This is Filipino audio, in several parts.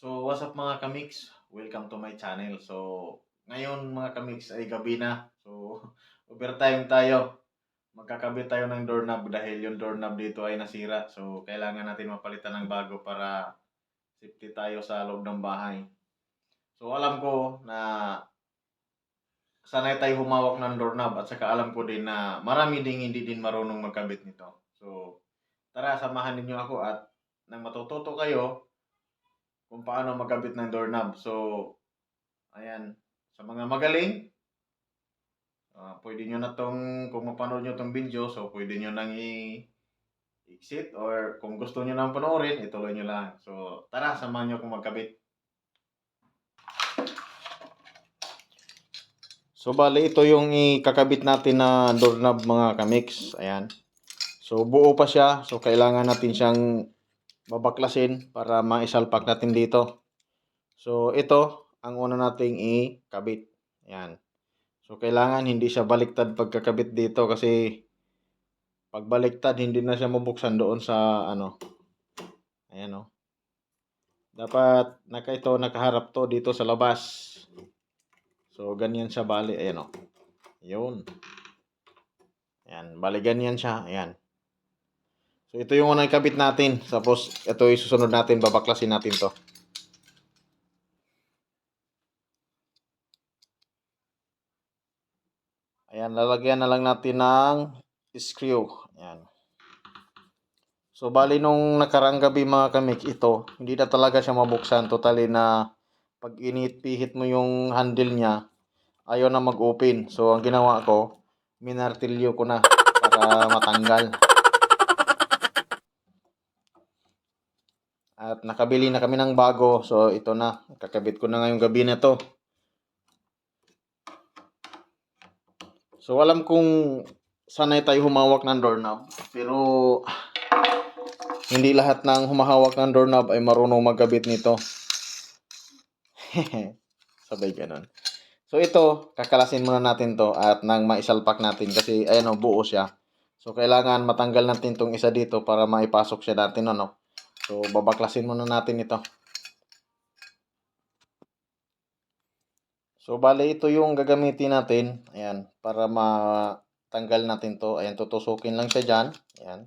So, what's up mga kamix? Welcome to my channel. So, ngayon mga kamix ay gabi na. So, overtime tayo. Magkakabit tayo ng doorknob dahil yung doorknob dito ay nasira. So, kailangan natin mapalitan ng bago para safety tayo sa loob ng bahay. So, alam ko na sanay tayo humawak ng doorknob at saka alam ko din na marami ding hindi din marunong magkabit nito. So, tara samahan ninyo ako at nang matututo kayo kung paano magkabit ng doorknob. So, ayan. Sa mga magaling, ah, pwede nyo na tong, kung mapanood nyo tong video, so pwede nyo nang i- exit or kung gusto nyo nang panoorin, ituloy nyo lang. So, tara, samahan nyo kung magkabit. So, bali, ito yung ikakabit natin na doorknob mga kamix. Ayan. So, buo pa siya. So, kailangan natin siyang babaklasin para maisalpak natin dito. So, ito ang una nating ikabit. Ayan. So, kailangan hindi siya baliktad pagkakabit dito kasi pag baliktad, hindi na siya mabuksan doon sa ano. Ayan o. Dapat naka ito, nakaharap to dito sa labas. So, ganyan siya bali. Ayan o. Yun. Ayan. Bali, ganyan siya. Ayan. So, ito yung unang kabit natin. Tapos, ito yung susunod natin. Babaklasin natin to. Ayan, lalagyan na lang natin ng screw. Ayan. So, bali nung nakarang gabi mga kamik, ito, hindi na talaga siya mabuksan. Totally na pag init-pihit mo yung handle niya, ayaw na mag-open. So, ang ginawa ko, minartilyo ko na para matanggal. At nakabili na kami ng bago. So, ito na. Kakabit ko na ngayong gabi na to. So, alam kong sanay tayo humawak ng doorknob. Pero, hindi lahat ng humahawak ng doorknob ay marunong magkabit nito. Sabay ganun. So, ito, kakalasin muna natin to at nang maisalpak natin kasi, ayan o, buo siya. So, kailangan matanggal natin tong isa dito para maipasok siya natin, ano. So, babaklasin muna natin ito. So, bale, ito yung gagamitin natin. Ayan, para matanggal natin to. Ayan, tutusukin lang siya dyan. Ayan.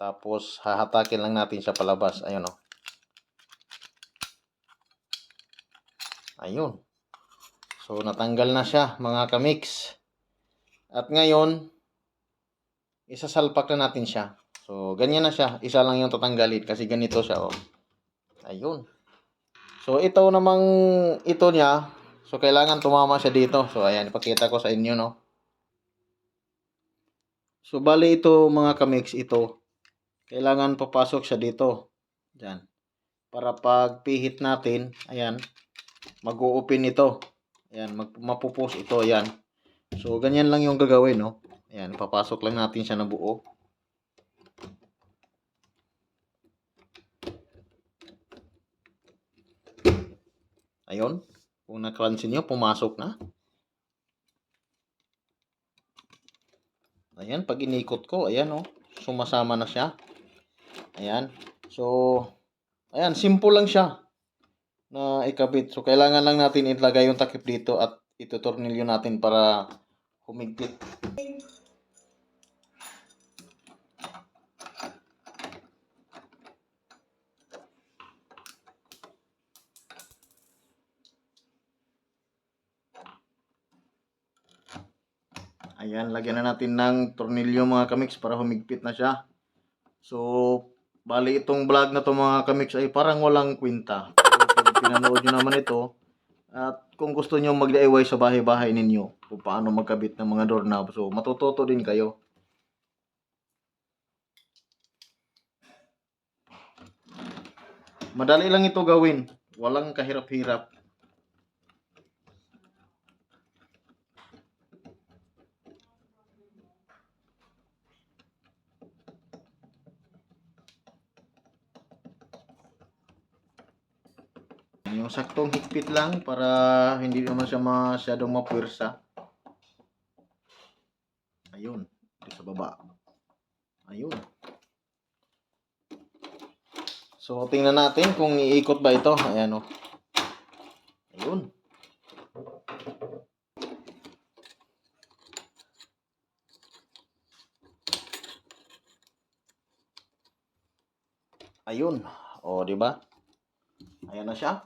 Tapos, hahatakin lang natin siya palabas. Ayun, o. Ayun. So, natanggal na siya, mga kamix. At ngayon, isasalpak na natin siya. So, ganyan na siya. Isa lang yung tatanggalin kasi ganito siya, oh. Ayun. So, ito namang, ito niya, so, kailangan tumama siya dito. So, ayan, ipakita ko sa inyo, no. So, bali ito, mga kamix, ito. Kailangan papasok siya dito. Diyan. Para pag pihit natin, ayan, mag-open ito. Ayan, mag mapupus ito, ayan. So, ganyan lang yung gagawin, no. Ayan, papasok lang natin siya na buo. Ayun. Kung napansin nyo, pumasok na. Ayan, pag inikot ko, ayan oh, sumasama na siya. Ayan. So, ayan, simple lang siya na ikabit. So, kailangan lang natin ilagay yung takip dito at itutornilyo natin para humigpit. Ayan, lagyan na natin ng tornilyo mga kamix para humigpit na siya. So, bali itong vlog na to mga kamix ay parang walang kwenta. Pag pinanood nyo naman ito, at kung gusto nyo mag-DIY sa bahay-bahay ninyo, kung paano magkabit ng mga doorknob, so matututo din kayo. Madali lang ito gawin. Walang kahirap-hirap. Yung saktong higpit lang para hindi naman siya masyadong mapwersa. Ayun, dito sa baba. Ayun. So, tingnan natin kung iikot ba ito. Ayan, oh. Ayun. Ayun. O, di ba? Ayan na siya.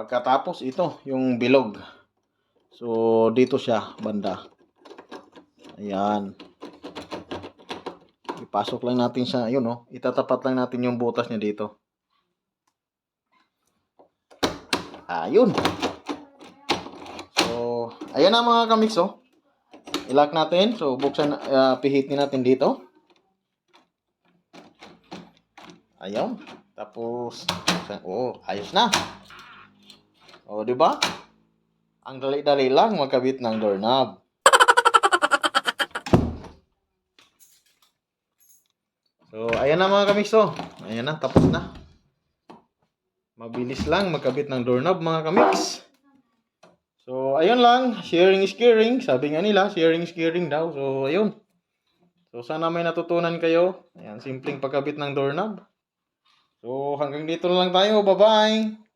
Pagkatapos, ito, yung bilog. So, dito siya, banda. Ayan. Ipasok lang natin siya, yun, no? Itatapat lang natin yung butas niya dito. Ayun. So, ayan na mga kamix, oh. I-lock natin. So, buksan, uh, pihitin natin dito. Ayun. Tapos, oh, ayos na. Oh, di ba? Ang dali-dali lang magkabit ng doorknob. So, ayan na mga kamikso. Ayan na, tapos na. Mabilis lang magkabit ng doorknob mga kamiks. So, ayun lang. Sharing is caring. Sabi nga nila, sharing is caring daw. So, ayun. So, sana may natutunan kayo. Ayan, simpleng pagkabit ng doorknob. So, hanggang dito na lang tayo. Bye-bye!